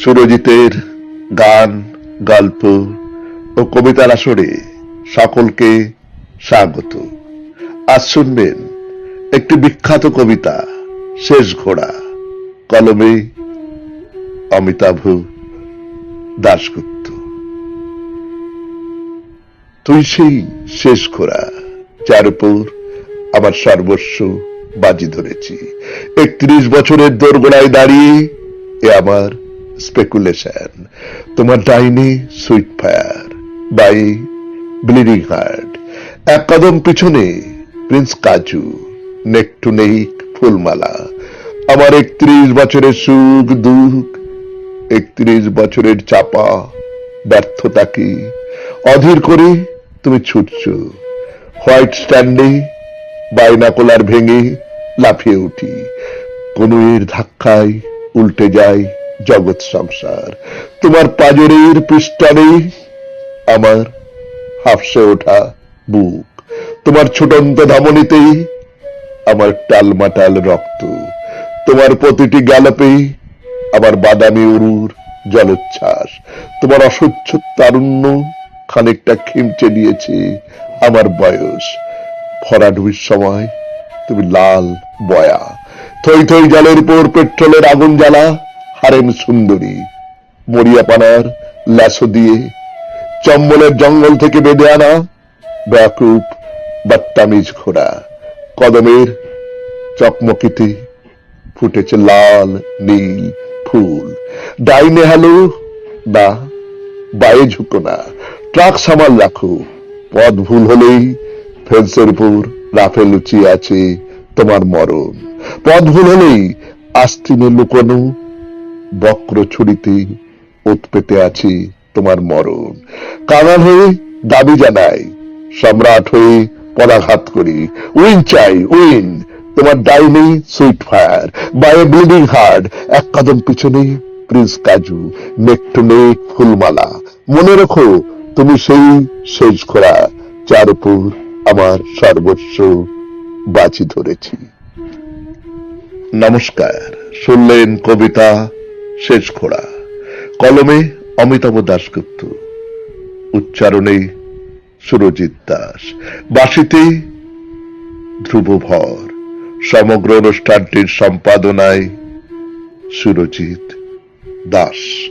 সুরজিতের গান, গল্প ও কবিতার আসরে সকলকে স্বাগত। আজ শুনবেন একটি বিখ্যাত কবিতা, শেষ ঘোড়া, কলমে অমিতাভ দাশগুপ্ত। তুই সেই শেষ ঘোড়া, যার উপর আমার সর্বস্ব বাজি ধরেছি। একত্রিশ বছরের দোরগোড়ায় দাঁড়িয়ে এ আমার স্পেকুলেশন তোমার ডাইনি sweet fire by bleeding heart এক কদম পিছনে প্রিন্স কাজু, নেক টু নেক ফুলমালা। আমার একত্রিশ বছরের সুখ দুঃখ, একত্রিশ বছরের চাপা ব্যর্থতা কি? অধীর করে তুমি ছুটছ। হোয়াইট স্ট্যান্ডে বাইনাকোলার ভেঙে লাফিয়ে উঠি। কোনো এর ধাক্কায় উল্টে যায় জগৎ সংসার। তোমার পাজরের পৃষ্ঠানে আমার হাফসে ওঠা বুক। তোমার ছোটন্ত ধমনীতেই আমার টালমাটাল রক্ত। তোমার প্রতিটি গ্যালপে আমার বাদামি উরুর জলোচ্ছ্বাস। তোমার অসহ্য তারুণ্য খানিকটা খিমচে দিয়েছে আমার বয়স। ভরাডুবির সময় তুমি লাল বয়া। থই থই জলের উপর পেট্রোলের আগুন জ্বালা। হারেম সুন্দরী, মরিয়াপানার ল্যাসো দিয়ে চম্বলের জঙ্গল থেকে বেঁধে আনা। ব্যাকুপ বাত্তামিজ ঘোড়া, কদমের চকমকিতে ফুটেছে লাল, নীল ফুল। ডাইনে হ্যালো না, বায়ে ঝুঁকো না। ট্রাক সামাল রাখো, পথ ভুল হলেই ফেন্সের উপর রাফে লুচিয়ে আছে তোমার মরণ। পথ ভুল হলেই আস্তিনে লুকোনো বক্র ছুরিতে ওত পেতে আছে তোমার মরণ। কাঙাল হয়ে দাবি জানাই, সম্রাট হয়ে পদাঘাত করি। উইন চাই, উইন! তোমার ডাইনি sweet fire by bleeding heart এক কদম পিছনে প্রিন্স কাজু, নেক টু নেক ফুলমালা। মনে রেখো, তুমি সেই শেষ খোড়া যার উপর আমার সর্বস্ব বাজি ধরেছি। নমস্কার, শুনলেন কবিতা শেষ খোড়া। কলমে অমিতাভ দাশগুপ্ত। উচ্চারণে সুরজিৎ দাস বাসিতে ধ্রুব ভর সমগ্র অনুষ্ঠানটির সম্পাদনায় সুরজিৎ দাস